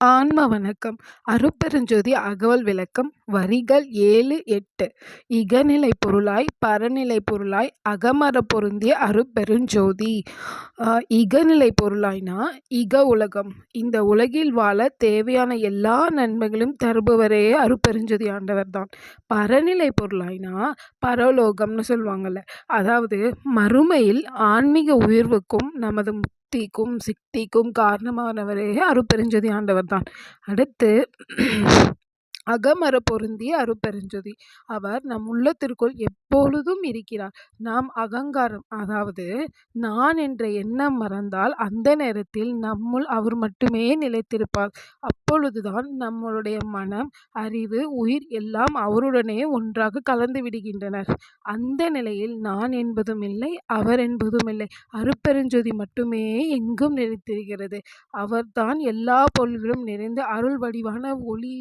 ஆன்ம வணக்கம். அருப்பெருஞ்சோதி அகவல் விளக்கம். வரிகள் ஏழு எட்டு. இகநிலை பொருளாய் பரநிலை பொருளாய் அகமர பொருந்திய அருப்பெருஞ்சோதி. இகநிலை பொருளாய்னா இக உலகம். இந்த உலகில் வாழ தேவையான எல்லா நன்மைகளும் தருபவரே அருப்பெருஞ்சோதி ஆண்டவர் தான் பரநிலை பொருளாய்னா பரலோகம்னு சொல்லுவாங்கள்ல அதாவது மறுமையில் ஆன்மீக உயர்வுக்கும் நமது முக்திக்கும் சித்திக்கும் காரணமானவரே அருட்பெருஞ்சோதி ஆண்டவர் தான் அடுத்து அகமர பொருந்திய அருட்பெருஞ்சோதி அவர் நம் உள்ளத்திற்குள் எப்பொழுதும் இருக்கிறார். நாம் அகங்காரம் அதாவது நான் என்ற எண்ணம் மறந்தால் அந்த நேரத்தில் நம்முள் அவர் மட்டுமே நிலைத்திருப்பார். அப்பொழுதுதான் நம்மளுடைய மனம் அறிவு உயிர் எல்லாம் அவருடனே ஒன்றாக கலந்து விடுகின்றனர். அந்த நிலையில் நான் என்பதும் இல்லை அவர் என்பதும் இல்லை. அருட்பெருஞ்சோதி மட்டுமே எங்கும் நிலைத்திருக்கிறது. அவர்தான் எல்லா பொருள்களும் நிறைந்து அருள் வடிவான ஒளி